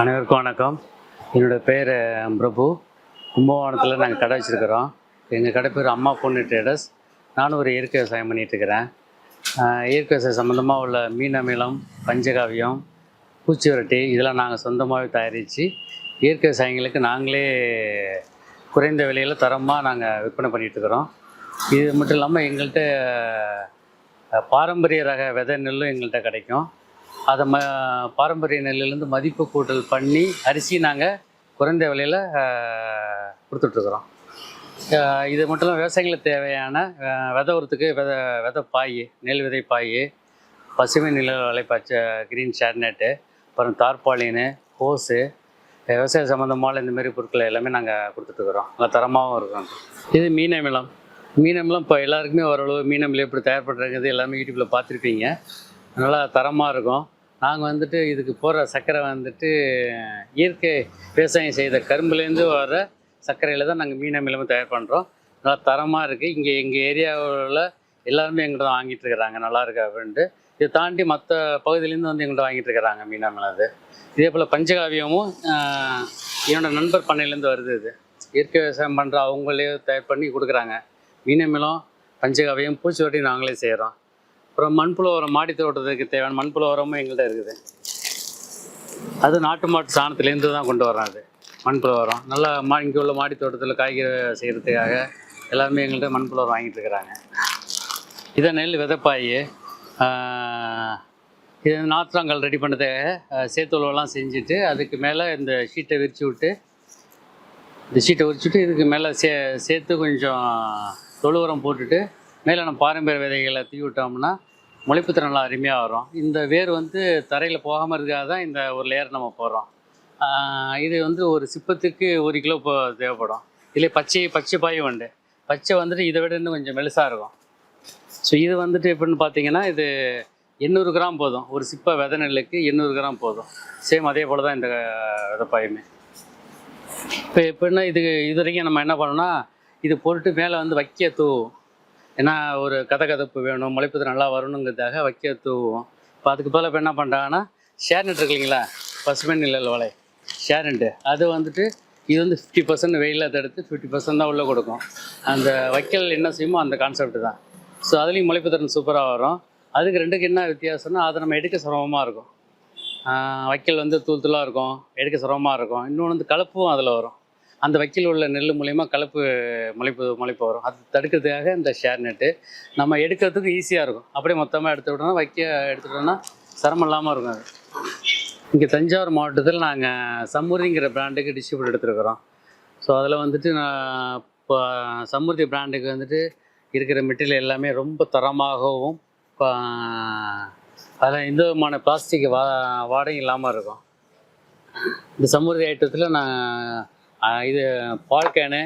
அனைவருக்கும் வணக்கம். என்னோடய பேர் பிரபு. கும்பகோணத்தில் நாங்கள் கடை வச்சுருக்கிறோம். எங்கள் கடை பேர் அம்மா பொண்ணு ட்ரேடர்ஸ். நானும் ஒரு இயற்கை விவசாயம் பண்ணிகிட்ருக்கிறேன் இயற்கை விவசாயம் சம்மந்தமாக உள்ள மீன் அமிலம் பஞ்சகாவியம் பூச்சி விரட்டி இதெல்லாம் நாங்கள் சொந்தமாகவே தயாரித்து இயற்கை விவசாயிகளுக்கு நாங்களே குறைந்த விலையில் தரமாக நாங்கள் விற்பனை பண்ணிகிட்ருக்குறோம் இது மட்டும் இல்லாமல் எங்கள்கிட்ட பாரம்பரிய ரக விதை நெல்லும் எங்கள்கிட்ட கிடைக்கும். அதை ம பாரம்பரிய நெல்லுலேருந்து மதிப்பு கூட்டல் பண்ணி அரிசி நாங்கள் குறைந்த விலையில் கொடுத்துட்ருக்குறோம். இது மட்டும் இல்லாமல் விவசாயிகளுக்கு தேவையான விதை உரத்துக்கு விதை விதை பாய் நெல் விதை பாய் பசுமை நில வலைப்பாய்ச்ச க்ரீன் ஷேர்நெட்டு அப்புறம் தார்பாலின்னு ஹோஸு விவசாய சம்மந்தமான இந்த மாதிரி பொருட்கள் எல்லாமே நாங்கள் கொடுத்துட்ருக்குறோம். நல்லா தரமாகவும் இருக்கும். இது மீன் அமிலம். மீன் அமிலம் இப்போ எல்லாருக்குமே ஓரளவு மீன் அமிலம் எப்படி தயார் பண்ணுறது எல்லாமே யூடியூப்பில் பார்த்துருப்பீங்க. நல்லா தரமாக இருக்கும். நாங்கள் வந்துட்டு இதுக்கு போகிற சர்க்கரை வந்துட்டு இயற்கை விவசாயம் செய்த கரும்புலேருந்து வர சர்க்கரையில் தான் நாங்கள் மீன் அமிலமும் தயார் பண்ணுறோம் நல்லா தரமாக இருக்குது இங்கே எங்கள் ஏரியாவில் எல்லாருமே எங்கிட்ட தான் வாங்கிட்டு இருக்கிறாங்க. நல்லா இருக்கு அப்படின்ட்டு. இதை தாண்டி மற்ற பகுதியிலேருந்து வந்து எங்கள்கிட்ட வாங்கிட்டு இருக்கிறாங்க மீன் அமிலம் அது. இதே போல் பஞ்சகாவியமும் என்னோடய நண்பர் பண்ணையிலேருந்து வருது இது. இயற்கை விவசாயம் பண்ணுற அவங்களே தயார் பண்ணி கொடுக்குறாங்க. மீன் அமிலம் பஞ்சகாவியம் பூச்சி வட்டி நாங்களே செய்கிறோம் அப்புறம் மண்புழு உரம் மாடி தோட்டத்துக்கு தேவையான மண்புழு உரமும் எங்கள்கிட்ட இருக்குது. அது நாட்டு மாட்டு சாணத்துலேருந்து தான் கொண்டு வரோம் அது. மண்புழு உரம் நல்லா மா இங்கே உள்ள மாடி தோட்டத்தில் காய்கறி செய்கிறதுக்காக எல்லாருமே எங்கள்கிட்ட மண்புழு உரம் வாங்கிட்டு இருக்கிறாங்க. இதை நெல் விதைப்பாய் இது நாற்றாங்கல் ரெடி பண்ணுறதுக்காக சேத்துளவெல்லாம் செஞ்சுட்டு அதுக்கு மேலே இந்த ஷீட்டை விரித்து விட்டு இந்த ஷீட்டை விரிச்சுட்டு இதுக்கு மேலே சே சேர்த்து கொஞ்சம் தொழு உரம் போட்டுட்டு மேலே நம்ம பாரம்பரிய விதைகளை தீ விட்டோம்னா முளைப்பு நல்லா அருமையாக வரும். இந்த வேர் வந்து தரையில் போகாமல் இருக்காக தான் இந்த ஒரு லேயர் நம்ம போடுறோம். இது வந்து ஒரு சிப்பத்துக்கு ஒரு கிலோ இப்போ தேவைப்படும். இதில் பச்சை பச்சை பாயும் உண்டு. பச்சை வந்துட்டு இதை விட இன்னும் கொஞ்சம் மெலுசாக இருக்கும். ஸோ இது வந்துட்டு எப்படின்னு பார்த்தீங்கன்னா இது எண்ணூறு கிராம் போதும். ஒரு சிப்ப வித நெல்லுக்கு எண்ணூறு கிராம் போதும். சேம் அதே போல் தான் இந்த விதப்பாயுமே இப்போ எப்படின்னா இது இது வரைக்கும் நம்ம என்ன பண்ணோம்னா இது பொருட்டு மேலே வந்து வைக்க தூவும். ஏன்னா ஒரு கதகதப்பு வேணும் முளைப்பது நல்லா வரணுங்கிறதுக்காக வைக்க தூவும் இப்போ அதுக்கு பதிலாக இப்போ என்ன பண்ணுறாங்கன்னா ஷேர்நெட் இருக்கு இல்லைங்களா? பசுமை நிழல் வலை. ஷேர்நெட்டு அது வந்துட்டு இது வந்து ஃபிஃப்டி பர்சன்ட் வெயிலில் தடுத்து ஃபிஃப்டி பர்சன்ட் தான் உள்ளே கொடுக்கும். அந்த வைக்கல் என்ன செய்யுமோ அந்த கான்செப்ட் தான். ஸோ அதுலேயும் முளைப்பு திறன் சூப்பராக வரும். அதுக்கு ரெண்டுக்கு என்ன வித்தியாசம்னா அதை நம்ம எடுக்க சிரமமாக இருக்கும். வைக்கல் வந்து தூள் தூளாக இருக்கும். எடுக்க சிரமமாக இருக்கும். இன்னொன்று வந்து கலப்பும் அதில் வரும். அந்த வக்கில் உள்ள நெல் மூலயமா கலப்பு முளைப்பு முளைப்பு வரும். அது தடுக்கிறதுக்காக இந்த ஷேர் நெட்டு நம்ம எடுக்கிறதுக்கு ஈஸியாக இருக்கும். அப்படியே மொத்தமாக எடுத்து விட்டோம்னா வைக்க எடுத்துட்டோம்னா சிரமம் இல்லாமல் இருக்கும் அது. இங்கே தஞ்சாவூர் மாவட்டத்தில் நாங்கள் சம்முதிங்கிற பிராண்டுக்கு டிஸ்ட்ரிபியூட் எடுத்துருக்குறோம். ஸோ அதில் வந்துட்டு நான் இப்போ சம்முதி பிராண்டுக்கு வந்துட்டு இருக்கிற மெட்டீரியல் எல்லாமே ரொம்ப தரமாகவும் இப்போ அதில் எந்த விதமான பிளாஸ்டிக் வா வாடகை இல்லாமல் இருக்கும். இந்த சமுதிரி ஐட்டத்தில் நான் இது பால் கேனு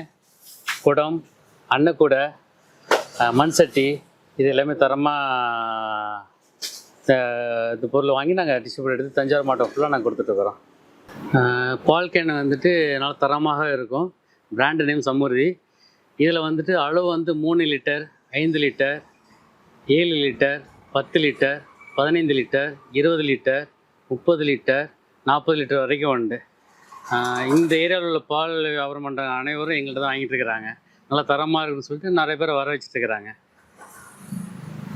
குடம் அன்னக்கூடை மண் சட்டி இது எல்லாமே தரமாக இந்த பொருள் வாங்கி நாங்கள் டிஸ்ட்ரிபியூட் எடுத்து தஞ்சாவூர் மாவட்டம் ஃபுல்லாக நாங்கள் கொடுத்துட்ருக்குறோம் பால் கேனு வந்துட்டு நல்லா தரமாக இருக்கும். பிராண்டு நேம் சமுர்தி இதில் வந்துட்டு அளவு வந்து மூணு லிட்டர் ஐந்து லிட்டர் ஏழு லிட்டர் பத்து லிட்டர் பதினைந்து லிட்டர் இருபது லிட்டர் முப்பது லிட்டர் நாற்பது லிட்டர் வரைக்கும் உண்டு. இந்த ஏரியாவில் உள்ள பால் வியாபாரம் பண்ணுற அனைவரும் எங்கள்கிட்ட தான் வாங்கிட்டு இருக்கிறாங்க. நல்லா தரமாக இருக்குன்னு சொல்லிட்டு நிறைய பேர் வர வச்சுட்டு இருக்கிறாங்க.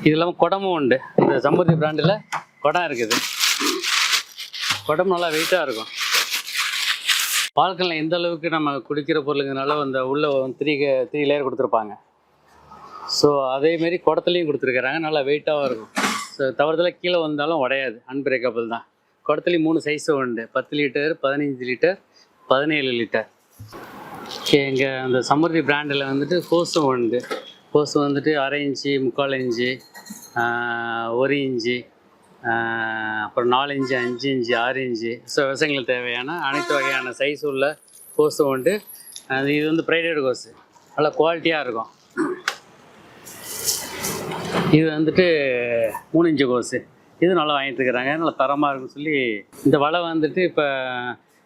இது இல்லாமல் குடமும் உண்டு. இந்த சம்பூர்த்தி பிராண்டில் குடம் இருக்குது. குடம் நல்லா வெயிட்டாக இருக்கும். பால்கனில் எந்த அளவுக்கு நம்ம குடிக்கிற பொருளுங்கனால அந்த உள்ள த்ரீ த்ரீ லேயர் கொடுத்துருப்பாங்க. ஸோ அதேமாரி குடத்துலையும் கொடுத்துருக்குறாங்க. நல்லா வெயிட்டாகவும் இருக்கும். ஸோ தவறுதலாக கீழே வந்தாலும் உடையாது. அன்பிரேக்கபிள் தான். குடத்துலேயும் மூணு சைஸும் உண்டு. பத்து லிட்டர் பதினஞ்சு லிட்டர் பதினேழு லிட்டர் எங்கள் அந்த சமர்த்தி பிராண்டில் வந்துட்டு கோஸும் உண்டு. கோஸ் வந்துட்டு அரை இன்ச்சு முக்கால் இன்ச்சு ஒரு இன்ச்சு அப்புறம் நாலு இன்ச்சு அஞ்சு இன்ச்சு ஆறு இன்ச்சு. ஸோ விவசாயங்களுக்கு தேவையான அனைத்து வகையான சைஸ் உள்ள கோஸும் உண்டு. அது இது வந்து ப்ரைடட் கோஸு நல்லா குவாலிட்டியாக இருக்கும். இது வந்துட்டு மூணு இன்ச்சு கோஸு இது நல்லா வாங்கிட்டு இருக்கிறாங்க நல்லா தரமாக இருக்குன்னு சொல்லி இந்த வலை வந்துட்டு இப்போ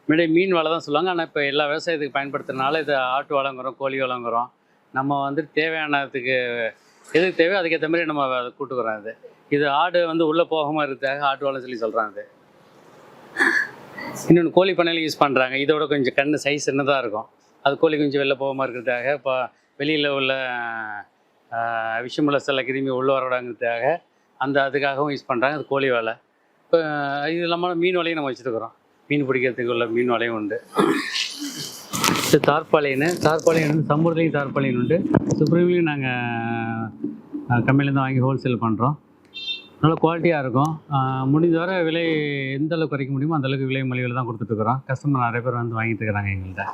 முன்னாடி மீன் வலை தான் சொல்லுவாங்க. ஆனால் இப்போ எல்லா விவசாயத்துக்கு பயன்படுத்துறதுனால இது ஆட்டு வளங்குறோம் கோழி வளங்குறோம் நம்ம வந்துட்டு தேவையானதுக்கு எதுக்கு தேவையோ அதுக்கேற்ற மாதிரி நம்ம அதை கூட்டுக்கிறோம் இது இது ஆடு வந்து உள்ளே போகாமல் இருக்கிறதுக்காக ஆட்டு வலை சொல்லி சொல்கிறாங்க இது இன்னொன்று கோழி பண்ணையில் யூஸ் பண்ணுறாங்க இதோட கொஞ்சம் கண்ணு சைஸ் சின்னதாக இருக்கும். அது கோழி கொஞ்சம் வெளில போகாமல் இருக்கிறதுக்காக இப்போ வெளியில் உள்ள விஷமுள்ள சில கிருமி உள்ள வரவிடாங்கிறதுக்காக அந்த அதுக்காகவும் யூஸ் பண்ணுறாங்க அது கோழி வலை. இப்போ இது இல்லாமல் மீன் வலையும் நம்ம வச்சுருக்குறோம். மீன் பிடிக்கிறதுக்கு உள்ள மீன் வலையும் உண்டு. இது தார்பாலின்னு வந்து சம்பூர்லேயும் தார்பாலின் உண்டு. சுப்ரீம்லேயும் நாங்கள் கம்பெனிலேருந்து வாங்கி ஹோல்சேல் பண்ணுறோம் நல்ல குவாலிட்டியாக இருக்கும். ஆஹ் வரை விலை எந்த அளவுக்கு குறைக்க முடியுமோ அந்த அளவுக்கு விலை மலிவில் தான் கொடுத்துட்ருக்குறோம் கஸ்டமர் நிறைய பேர் வந்து வாங்கிட்டு இருக்கிறாங்க எங்கள்கிட்ட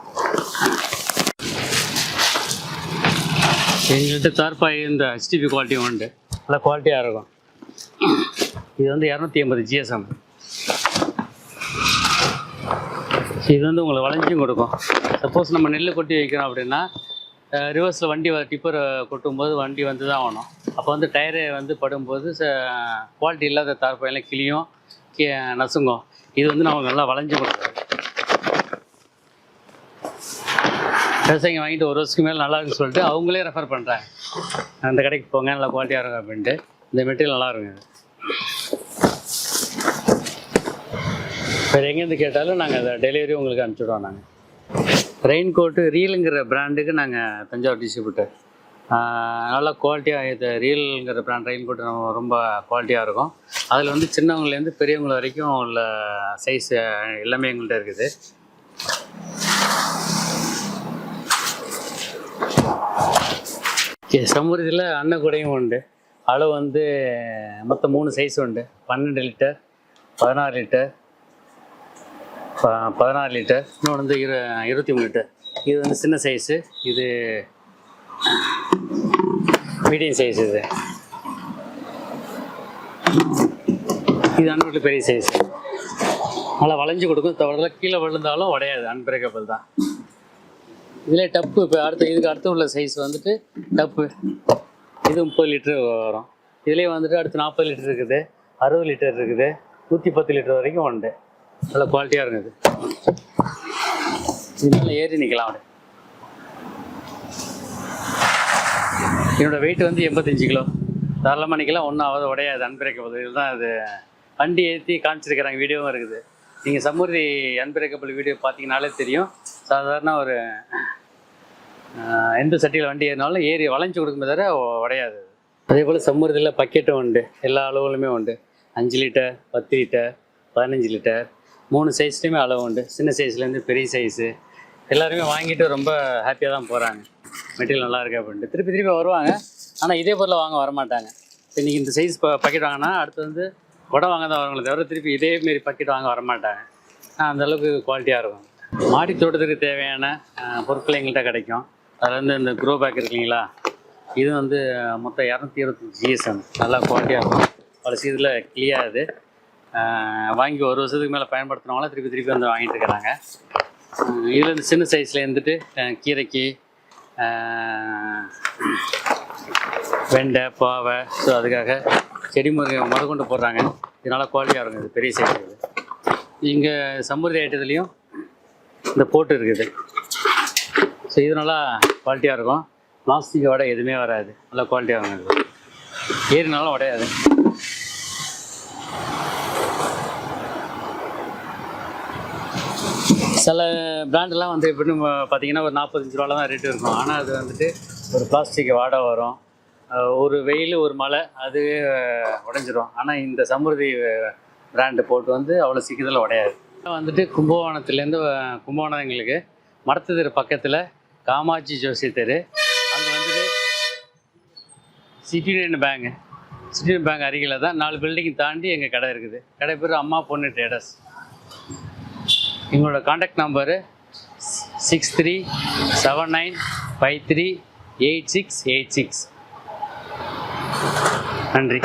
எங்கள்கிட்ட தார்பாய் இந்த ஹெச்டிபி குவாலிட்டியும் உண்டு. நல்ல குவாலிட்டியாக இருக்கும். இது வந்து இரநூத்தி ஐம்பது ஜிஎஸ்எம் இது வந்து உங்களுக்கு வளைஞ்சும் கொடுக்கும். சப்போஸ் நம்ம நெல் கொட்டி வைக்கிறோம் அப்படின்னா ரிவர்ஸில் வண்டி டிப்பர் கொட்டும்போது வண்டி வந்து தான் ஆகணும். அப்போ வந்து டயரு வந்து படும்போது குவாலிட்டி இல்லாத தார்பாயெல்லாம் கிளியும் கீ- நசுங்கும். இது வந்து நமக்கு நல்லா வளைஞ்சு கொடுக்கும். விவசாயிங்க வாங்கிட்டு ஒரு வருஷத்துக்கு மேலே நல்லா இருக்குன்னு சொல்லிட்டு அவங்களே ரெஃபர் பண்ணுறாங்க அந்த கடைக்கு போங்க நல்லா குவாலிட்டியாக இருக்கும் அப்படின்ட்டு. இந்த மெட்டீரியல் நல்லா இருக்குங்க. வேறு எங்கேருந்து கேட்டாலும் நாங்கள் அதை டெலிவரி உங்களுக்கு அனுப்பிச்சிடுவோம் நாங்கள் ரெயின் கோட்டு ரீலுங்கிற பிராண்டுக்கு நாங்கள் தஞ்சாவூர் டிஸ்ட்ரிபியூட்டர் நல்ல குவாலிட்டியாக இது ரீலுங்கிற பிராண்ட் ரெயின் கோட்டு நம்ம ரொம்ப குவாலிட்டியாக இருக்கும். அதில் வந்து சின்னவங்கலேருந்து பெரியவங்க வரைக்கும் உள்ள சைஸ் எல்லாமே எங்கள்கிட்ட இருக்குது. ஓகே சமுதிரத்தில் அன்னக்கூடையும் உண்டு. அளவு வந்து மொத்தம் மூணு சைஸ் உண்டு. பன்னெண்டு லிட்டர் பதினாறு லிட்டர் பதினாறு லிட்டர் இன்னொன்று வந்து இரு இருபத்தி மூணு லிட்டர் இது வந்து சின்ன சைஸு இது மீடியம் சைஸ் இது. இது அன்பில் பெரிய சைஸ் நல்லா வளைஞ்சு கொடுக்கும். தவிர கீழே விழுந்தாலும் உடையாது. அன்பிரேக்கபிள் தான். இதில் டப்பு இப்போ அடுத்து இதுக்கு அடுத்து உள்ள சைஸ் வந்துட்டு டப்பு. இது முப்பது லிட்டரு வரும். இதுலேயே வந்துட்டு அடுத்து நாற்பது லிட்டர் இருக்குது. அறுபது லிட்டர் இருக்குது. நூற்றி பத்து லிட்டர் வரைக்கும் உண்டு நல்ல குவாலிட்டியாக இருக்குது இதனால ஏறி நிற்கலாம் அப்படி என்னோடய வெயிட் வந்து எண்பத்தஞ்சு கிலோ. தாராளமாக நிற்கலாம் ஒன்றும் ஆகாத உடையாது. அன்பிரேக்கபிள் இதுதான் அது வண்டி ஏற்றி காமிச்சிருக்கிறாங்க. வீடியோவும் இருக்குது. நீங்கள் சம்மூர்த்தி அன்பிரேக்கபிள் வீடியோ பார்த்தீங்கனாலே தெரியும். சாதாரண ஒரு எந்த சட்டியில் வண்டி ஏறினாலும் ஏறி வளைஞ்சு கொடுக்குமே தவிர உடையாது. அதே போல் சம்மூர்த்தியில் பக்கெட்டும் உண்டு. எல்லா அளவுகளுமே உண்டு. அஞ்சு லிட்டர் பத்து லிட்டர் பதினஞ்சு லிட்டர் மூணு சைஸ்லேயுமே அளவு உண்டு. சின்ன சைஸ்லேருந்து பெரிய சைஸு. எல்லாருமே வாங்கிட்டு ரொம்ப ஹாப்பியாக தான் போகிறாங்க மெட்டீரியல் நல்லா இருக்குது அப்படின்ட்டு. திருப்பி திருப்பி வருவாங்க. ஆனால் இதே பொருளை வாங்க வரமாட்டாங்க. இன்றைக்கி இந்த சைஸ் பக்கெட் வாங்கினா அடுத்து வந்து குடம் வாங்க தான் வருவாங்களே தவிர திருப்பி இதேமாரி பக்கெட் வாங்க வரமாட்டாங்க. அந்தளவுக்கு குவாலிட்டியாக இருக்கும். மாடி தோட்டத்துக்கு தேவையான பொருட்கள் எங்கள்கிட்ட கிடைக்கும். அதில் வந்து இந்த க்ரோ பேக் இருக்குங்களா? இது வந்து மொத்தம் இரநூத்தி இருபத்தஞ்சி ஜிஎஸ்எம் நல்லா குவாலிட்டியாக இருக்கும். பல சீதில் இது. வாங்கி ஒரு வருஷத்துக்கு மேலே பயன்படுத்துனவங்களாம் திருப்பி திருப்பி வந்து வாங்கிட்டு இருக்கிறாங்க. இதில் இந்த சின்ன சைஸில் இருந்துட்டு கீரைக்கு வெண்டை பாவை. ஸோ அதுக்காக செடி முறை முத கொண்டு போடுறாங்க. இதனால் குவாலிட்டியாக இருக்கும் இது பெரிய சைஸ் இது இங்கே சம்பூர்த்தி ஐட்டத்துலேயும் இந்த போட்டு இருக்குது. ஸோ இது நல்லா குவாலிட்டியாக இருக்கும். பிளாஸ்டிக் வடை எதுவுமே வராது. நல்லா குவாலிட்டியாக இருக்கும் ஏறினாலும் உடையாது. சில பிராண்டெல்லாம் வந்து எப்படின்னு பார்த்தீங்கன்னா ஒரு நாற்பத்தஞ்சு ரூபால தான் ரேட்டு இருக்கும். ஆனால் அது வந்துட்டு ஒரு பிளாஸ்டிக் வாடை வரும். ஒரு வெயில் ஒரு மழை அது உடஞ்சிரும். ஆனால் இந்த சமுருதி பிராண்டு போட்டு வந்து அவ்வளோ சீக்கிரத்தில் உடையாது. வந்துட்டு கும்பகோணத்துலேருந்து கும்பகோணம் எங்களுக்கு. மடத்து தெரு பக்கத்தில் காமாட்சி ஜோசி தெரு. அங்கே வந்துட்டு City Union Bank City Union Bank அருகில் தான் நாலு பில்டிங் தாண்டி எங்கள் கடை இருக்குது. கடை பேர் அம்மா பொண்ணு ட்ரேடர்ஸ் எங்களோட contact number six three seven nine five three eight six eight six நன்றி.